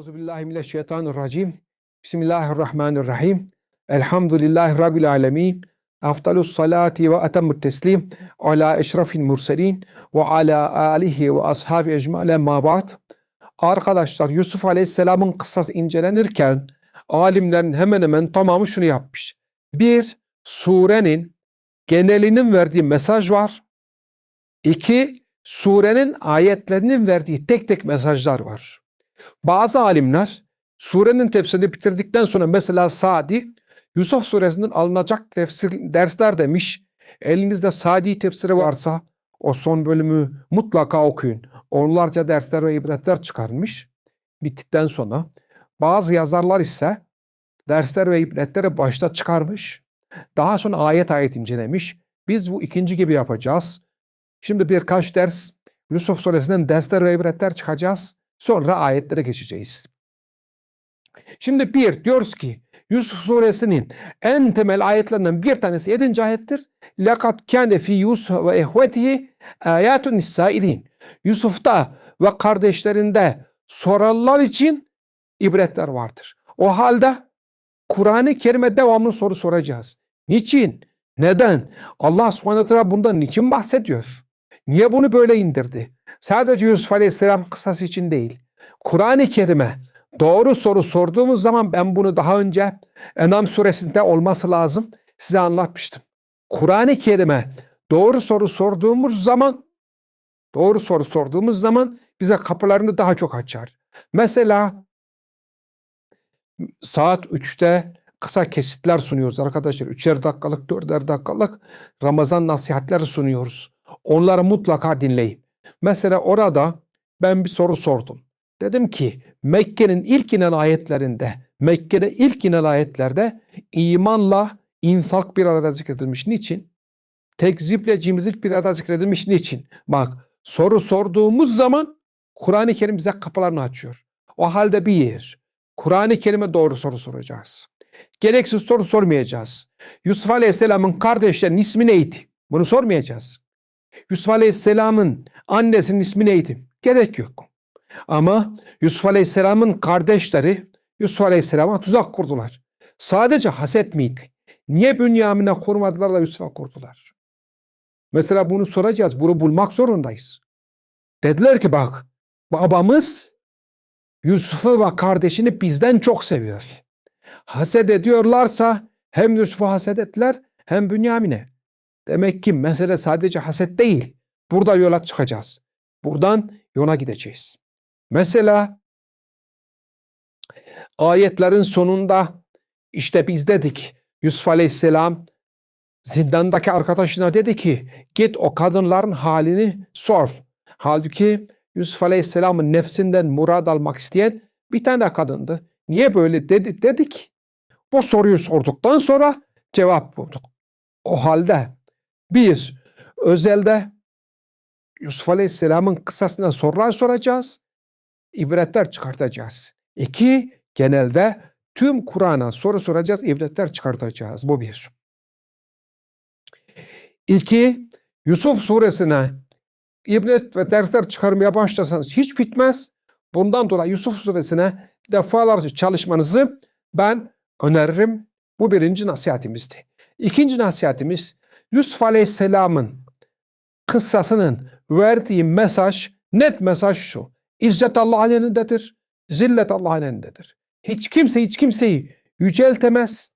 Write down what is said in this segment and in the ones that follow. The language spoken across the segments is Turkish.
Euzubillahimineşşeytanirracim. Bismillahirrahmanirrahim. Elhamdülillahi Rabbil alemin. Afdalus salati ve etemmut teslim ala eşrafil murselin ve ala alihi ve ashabi ecmalen ma ba'd. Arkadaşlar Yusuf Aleyhisselam'ın kıssası incelenirken alimlerin hemen hemen tamamı şunu yapmış. Bir, surenin genelinin verdiği mesaj var. İki, surenin ayetlerinin verdiği tek tek mesajlar var. Bazı alimler surenin tefsirini bitirdikten sonra mesela Sadi Yusuf suresinden alınacak tefsir dersler demiş. Elinizde Sadi tefsiri varsa o son bölümü mutlaka okuyun. Onlarca dersler ve ibretler çıkarmış. Bittikten sonra bazı yazarlar ise dersler ve ibretleri başta çıkarmış. Daha sonra ayet ayet incelemiş. Biz bu ikinci gibi yapacağız. Şimdi birkaç ders Yusuf suresinden dersler ve ibretler çıkacağız. Sonra ayetlere geçeceğiz. Şimdi bir diyoruz ki Yusuf suresinin en temel ayetlerinden bir tanesi 7. ayettir. لَقَدْ كَانَ فِي يُوسُفَ وَاِهْوَتِهِ آيَاتٌ نِسَّائِدِينَ Yusuf'ta ve kardeşlerinde sorarlar için ibretler vardır. O halde Kur'an-ı Kerim'e devamlı soru soracağız. Niçin? Neden? Allah subhanahu teala bundan niçin bahsediyor? Niye bunu böyle indirdi? Sadece Yusuf Aleyhisselam kıssası için değil. Kur'an-ı Kerim'e doğru soru sorduğumuz zaman ben bunu daha önce Enam suresinde olması lazım size anlatmıştım. Kur'an-ı Kerim'e doğru soru sorduğumuz zaman doğru soru sorduğumuz zaman bize kapılarını daha çok açar. Mesela saat 3'te kısa kesitler sunuyoruz arkadaşlar. Üçer dakikalık, dörder dakikalık Ramazan nasihatleri sunuyoruz. Onları mutlaka dinleyin. Mesela orada ben bir soru sordum. Dedim ki Mekke'nin ilk inen ayetlerinde, Mekke'de ilk inen ayetlerde imanla infak bir arada zikredilmiş. Niçin? Tekziple cimrilik bir arada zikredilmiş. Niçin? Bak soru sorduğumuz zaman Kur'an-ı Kerim bize kapılarını açıyor. O halde bir yer. Kur'an-ı Kerim'e doğru soru soracağız. Gereksiz soru sormayacağız. Yusuf Aleyhisselam'ın kardeşlerinin ismi neydi? Bunu sormayacağız. Yusuf Aleyhisselam'ın annesinin ismi neydi? Gerek yok. Ama Yusuf Aleyhisselam'ın kardeşleri Yusuf Aleyhisselam'a tuzak kurdular. Sadece haset miydi? Niye Bünyamin'e kurmadılar da Yusuf'a kurdular? Mesela bunu soracağız. Bunu bulmak zorundayız. Dediler ki bak babamız Yusuf'u ve kardeşini bizden çok seviyor. Haset ediyorlarsa hem Yusuf'u haset ettiler hem Bünyamin'e. Demek ki mesele sadece haset değil. Burada yola çıkacağız. Buradan yola gideceğiz. Mesela ayetlerin sonunda işte biz dedik Yusuf Aleyhisselam zindandaki arkadaşına dedi ki git o kadınların halini sor. Halbuki Yusuf Aleyhisselam'ın nefsinden murad almak isteyen bir tane kadındı. Niye böyle dedi, dedik? Bu soruyu sorduktan sonra cevap bulduk. O halde biz özelde Yusuf Aleyhisselam'ın kıssasına sorular soracağız, ibretler çıkartacağız. İki, genelde tüm Kur'an'a soru soracağız, ibretler çıkartacağız. Bu bir. İki, Yusuf suresine ibret ve dersler çıkarmaya başlasanız hiç bitmez. Bundan dolayı Yusuf suresine defalarca çalışmanızı ben öneririm. Bu birinci nasihatimizdi. İkinci nasihatimiz Yusuf Aleyhisselam'ın kıssasının verdiği mesaj, net mesaj şu. İzzet Allah'ın elindedir, zillet Allah'ın elindedir. Hiç kimse hiç kimseyi yüceltemez,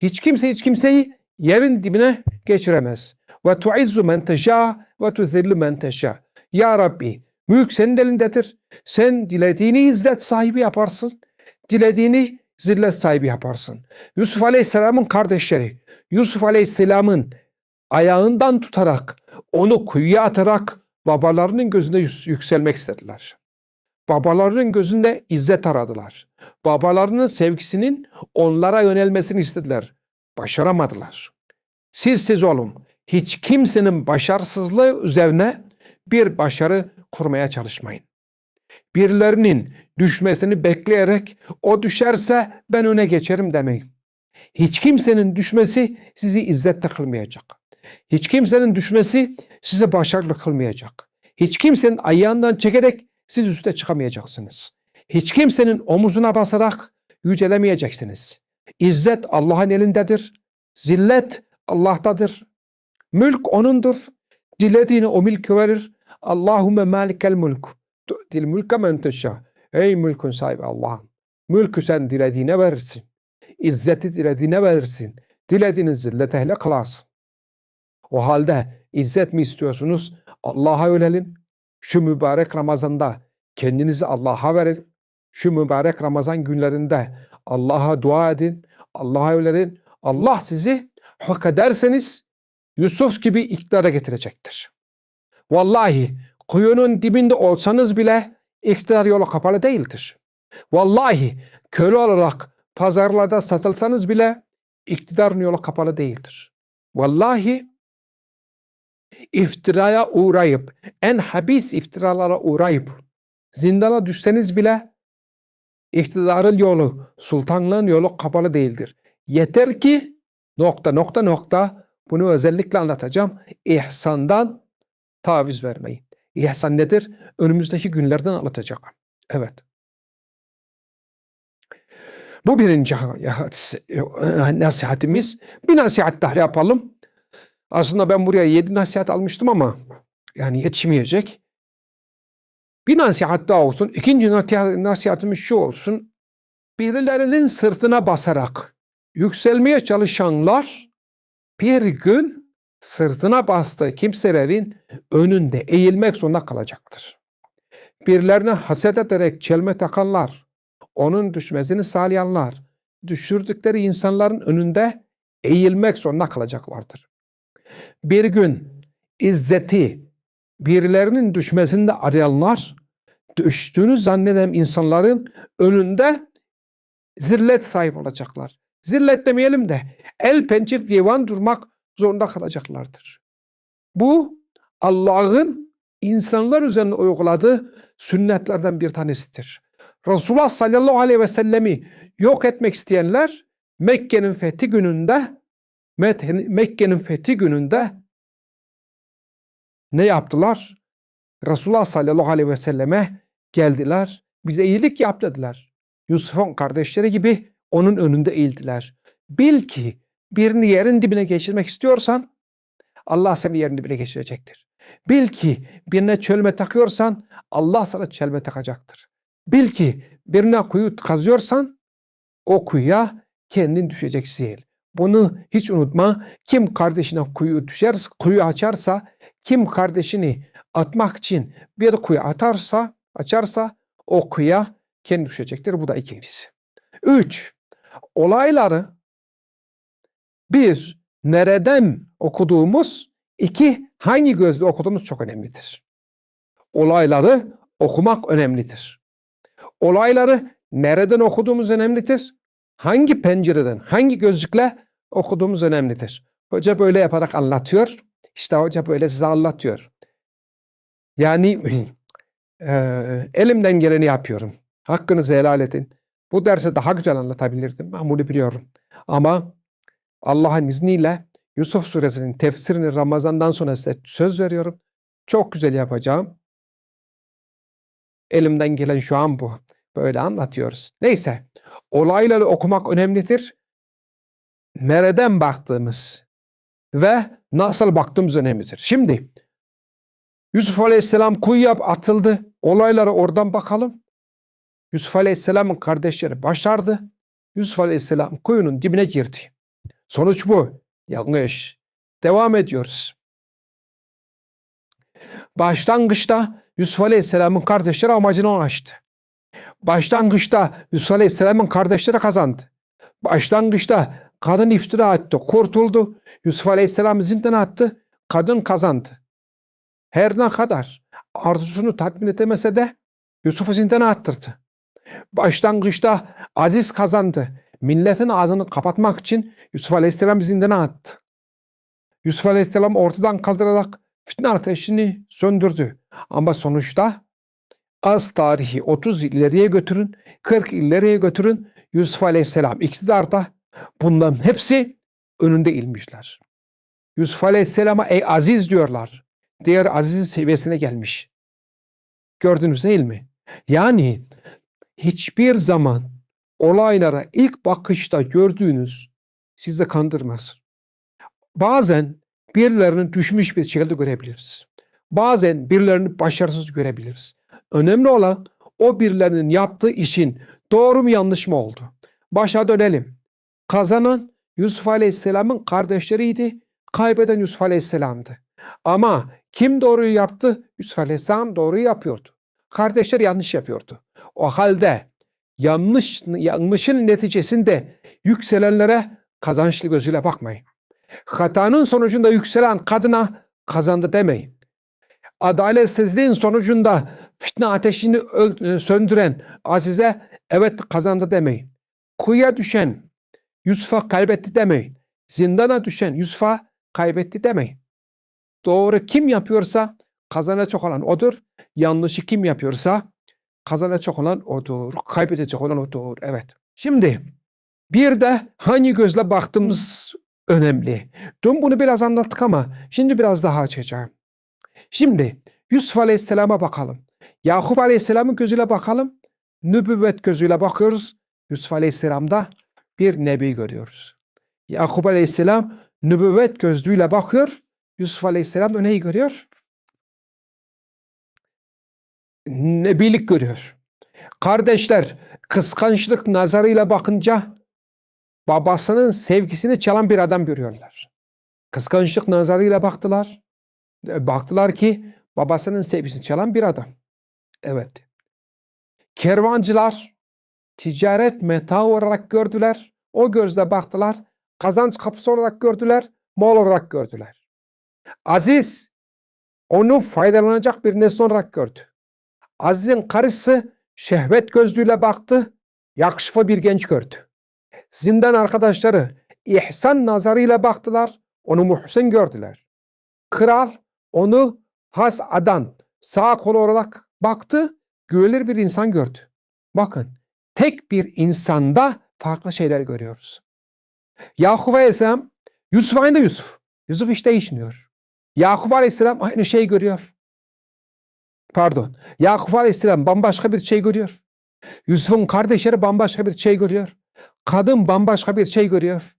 hiç kimse hiç kimseyi yerin dibine geçiremez. Ve tuizzu men teşâ ve tuzillu men teşâ. Ya Rabbi, mülk senin elindedir. Sen dilediğini izzet sahibi yaparsın, dilediğini zillet sahibi yaparsın. Yusuf Aleyhisselam'ın kardeşleri, Yusuf Aleyhisselam'ın ayağından tutarak, onu kuyuya atarak babalarının gözünde yükselmek istediler. Babalarının gözünde izzet aradılar. Babalarının sevgisinin onlara yönelmesini istediler. Başaramadılar. Siz siz olun. Hiç kimsenin başarısızlığı üzerine bir başarı kurmaya çalışmayın. Birilerinin düşmesini bekleyerek o düşerse ben öne geçerim demeyin. Hiç kimsenin düşmesi sizi izzette kılmayacak. Hiç kimsenin düşmesi size başarılı kılmayacak. Hiç kimsenin ayağından çekerek siz üste çıkamayacaksınız. Hiç kimsenin omuzuna basarak yücelemeyeceksiniz. İzzet Allah'ın elindedir. Zillet Allah'tadır. Mülk O'nundur. Dilediğine o mülkü verir. Allahümme malikel mülk. Tu'til mülke men. Ey mülkün sahibi Allah'ım. Mülkü sen dilediğine verirsin. İzzeti dilediğine verirsin. Dilediğini zillet ehle kılarsın. O halde izzet mi istiyorsunuz? Allah'a yönelin. Şu mübarek Ramazan'da kendinizi Allah'a verin. Şu mübarek Ramazan günlerinde Allah'a dua edin. Allah'a yönelin. Allah sizi hak ederseniz Yusuf gibi iktidara getirecektir. Vallahi kuyunun dibinde olsanız bile iktidar yolu kapalı değildir. Vallahi köle olarak pazarlarda satılsanız bile iktidarın yolu kapalı değildir. Vallahi iftiraya uğrayıp, en habis iftiralara uğrayıp, zindana düşseniz bile iktidarın yolu, sultanlığın yolu kapalı değildir. Yeter ki nokta nokta nokta bunu özellikle anlatacağım. İhsandan taviz vermeyin. İhsan nedir? Önümüzdeki günlerden anlatacağım. Evet. Bu birinci nasihatimiz. Bir nasihat daha yapalım. Aslında ben buraya yedi nasihat almıştım ama yani yetişmeyecek. Bir nasihat daha olsun. İkinci nasihatimiz şu olsun. Birilerinin sırtına basarak yükselmeye çalışanlar bir gün sırtına bastığı kimselerin önünde eğilmek zorunda kalacaktır. Birilerine haset ederek çelme takanlar, onun düşmesini sağlayanlar, düşürdükleri insanların önünde eğilmek zorunda kalacaklardır. Bir gün izzeti birilerinin düşmesinde arayanlar, düştüğünü zanneden insanların önünde zillet sahip olacaklar. Zillet demeyelim de el pençe divan durmak zorunda kalacaklardır. Bu Allah'ın insanlar üzerine uyguladığı sünnetlerden bir tanesidir. Resulullah sallallahu aleyhi ve sellemi yok etmek isteyenler Mekke'nin fethi gününde Mekke'nin fethi gününde ne yaptılar? Resulullah sallallahu aleyhi ve selleme geldiler. Bize iyilik yap dediler. Yusuf'un kardeşleri gibi onun önünde eğildiler. Bil ki birini yerin dibine geçirmek istiyorsan Allah seni yerin dibine geçirecektir. Bil ki birine çölme takıyorsan Allah sana çelme takacaktır. Bil ki birine kuyu kazıyorsan o kuyuya kendin düşeceksin. Bunu hiç unutma. Kim kardeşine kuyu düşer, kuyu açarsa, kim kardeşini atmak için bir kuyu atarsa, açarsa o kuyuya kendi düşecektir. Bu da ikincisi. Üç, olayları bir, nereden okuduğumuz, iki, hangi gözle okuduğumuz çok önemlidir. Olayları okumak önemlidir. Olayları nereden okuduğumuz önemlidir. Hangi pencereden, hangi gözlükle okuduğumuz önemlidir. Hoca böyle yaparak anlatıyor. İşte hoca böyle size anlatıyor. Yani e, elimden geleni yapıyorum. Hakkınızı helal edin. Bu dersi daha güzel anlatabilirdim. Ben bunu biliyorum. Ama Allah'ın izniyle Yusuf suresinin tefsirini Ramazan'dan sonra size söz veriyorum. Çok güzel yapacağım. Elimden gelen şu an bu. Böyle anlatıyoruz. Neyse. Olayları okumak önemlidir. Nereden baktığımız ve nasıl baktığımız önemlidir. Şimdi Yusuf Aleyhisselam kuyuya atıldı. Olaylara oradan bakalım. Yusuf Aleyhisselam'ın kardeşleri başardı. Yusuf Aleyhisselam kuyunun dibine girdi. Sonuç bu. Yanlış. Devam ediyoruz. Başlangıçta Yusuf Aleyhisselam'ın kardeşleri amacına ulaştı. Başlangıçta Yusuf Aleyhisselam'ın kardeşleri kazandı. Başlangıçta kadın iftira etti, kurtuldu. Yusuf Aleyhisselam zindana attı, kadın kazandı. Her ne kadar arzusunu tatmin edemese de Yusuf'u zindana attırdı. Başlangıçta aziz kazandı. Milletin ağzını kapatmak için Yusuf Aleyhisselam zindana attı. Yusuf Aleyhisselam ortadan kaldırarak fitne ateşini söndürdü. Ama sonuçta az tarihi 30 ileriye götürün, 40 ileriye götürün. Yusuf Aleyhisselam iktidarda bunların hepsi önünde ilmişler. Yusuf Aleyhisselam'a ey aziz diyorlar. Diğer azizin seviyesine gelmiş. Gördünüz değil mi? Yani hiçbir zaman olaylara ilk bakışta gördüğünüz sizi kandırmaz. Bazen birilerini düşmüş bir şekilde görebiliriz. Bazen birilerini başarısız görebiliriz. Önemli olan o birilerinin yaptığı işin doğru mu yanlış mı oldu? Başa dönelim. Kazanan Yusuf Aleyhisselam'ın kardeşleriydi. Kaybeden Yusuf Aleyhisselam'dı. Ama kim doğruyu yaptı? Yusuf Aleyhisselam doğruyu yapıyordu. Kardeşler yanlış yapıyordu. O halde yanlış yanlışın neticesinde yükselenlere kazançlı gözüyle bakmayın. Hatanın sonucunda yükselen kadına kazandı demeyin. Adaletsizliğin sonucunda fitne ateşini öl- söndüren Azize evet kazandı demeyin. Kuyuya düşen Yusuf'a kaybetti demeyin. Zindana düşen Yusuf'a kaybetti demeyin. Doğru kim yapıyorsa kazanacak olan odur. Yanlışı kim yapıyorsa kazanacak olan odur. Kaybedecek olan odur. Evet. Şimdi bir de hangi gözle baktığımız önemli. Dün bunu biraz anlattık ama şimdi biraz daha açacağım. Şimdi Yusuf Aleyhisselam'a bakalım. Yakup Aleyhisselam'ın gözüyle bakalım. Nübüvvet gözüyle bakıyoruz. Yusuf Aleyhisselam'da bir nebi görüyoruz. Yakup Aleyhisselam nübüvvet gözlüğüyle bakıyor. Yusuf Aleyhisselam da neyi görüyor? Nebilik görüyor. Kardeşler kıskançlık nazarıyla bakınca babasının sevgisini çalan bir adam görüyorlar. Kıskançlık nazarıyla baktılar. Baktılar ki babasının sevgisini çalan bir adam. Evet. Kervancılar ticaret meta olarak gördüler. O gözle baktılar. Kazanç kapısı olarak gördüler. Mal olarak gördüler. Aziz onu faydalanacak bir nesne olarak gördü. Aziz'in karısı şehvet gözlüğüyle baktı. Yakışıklı bir genç gördü. Zindan arkadaşları ihsan nazarıyla baktılar. Onu muhsin gördüler. Kral onu has adan sağ kol olarak baktı. Güvenilir bir insan gördü. Bakın tek bir insanda farklı şeyler görüyoruz. Yakup Aleyhisselam Yusuf aynı Yusuf. Yusuf hiç değişmiyor. Yakup Aleyhisselam aynı şey görüyor. Pardon. Yakup Aleyhisselam bambaşka bir şey görüyor. Yusuf'un kardeşleri bambaşka bir şey görüyor. Kadın bambaşka bir şey görüyor.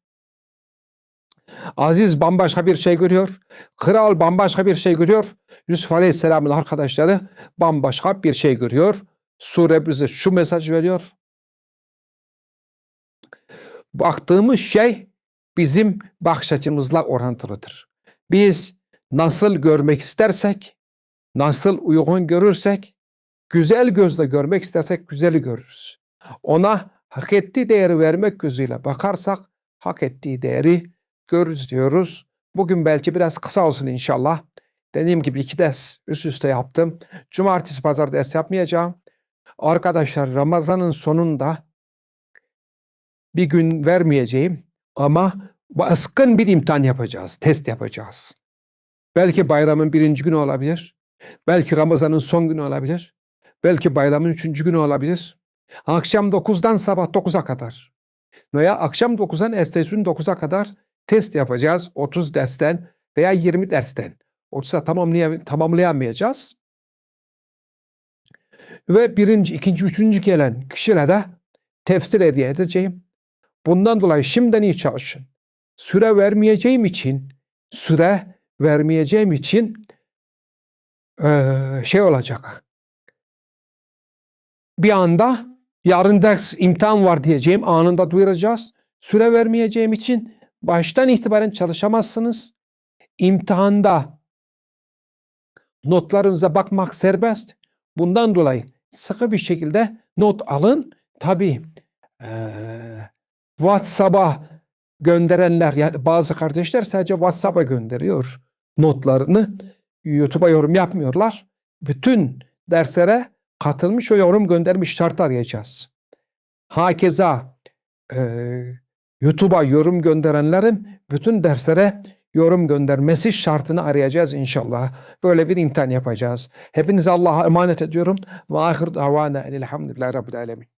Aziz bambaşka bir şey görüyor. Kral bambaşka bir şey görüyor. Yusuf Aleyhisselam'ın arkadaşları bambaşka bir şey görüyor. Sure bize şu mesaj veriyor. Baktığımız şey bizim bakış açımızla orantılıdır. Biz nasıl görmek istersek, nasıl uygun görürsek, güzel gözle görmek istersek güzeli görürüz. Ona hak ettiği değeri vermek gözüyle bakarsak hak ettiği değeri görürüz diyoruz. Bugün belki biraz kısa olsun inşallah. Dediğim gibi iki ders üst üste yaptım. Cumartesi pazar ders yapmayacağım. Arkadaşlar Ramazan'ın sonunda bir gün vermeyeceğim ama baskın bir imtihan yapacağız, test yapacağız. Belki bayramın birinci günü olabilir. Belki Ramazan'ın son günü olabilir. Belki bayramın üçüncü günü olabilir. Akşam 9'dan sabah 9'a kadar veya akşam 9'dan ertesi gün 9'a kadar test yapacağız 30 dersten veya 20 dersten. 30'a tamamlayam tamamlayamayacağız. Ve birinci, ikinci, üçüncü gelen kişilere de tefsir hediye edeceğim. Bundan dolayı şimdiden iyi çalışın. Süre vermeyeceğim için, süre vermeyeceğim için şey olacak. Bir anda yarın ders imtihan var diyeceğim anında duyuracağız. Süre vermeyeceğim için baştan itibaren çalışamazsınız. İmtihanda notlarınıza bakmak serbest. Bundan dolayı sıkı bir şekilde not alın. Tabii ee, WhatsApp'a gönderenler yani bazı kardeşler sadece WhatsApp'a gönderiyor notlarını. YouTube'a yorum yapmıyorlar. Bütün derslere katılmış ve yorum göndermiş şart arayacağız. Hakeza e, YouTube'a yorum gönderenlerin bütün derslere yorum göndermesi şartını arayacağız inşallah. Böyle bir imtihan yapacağız. Hepinizi Allah'a emanet ediyorum. Ve ahir davana elhamdülillahi rabbil alemin.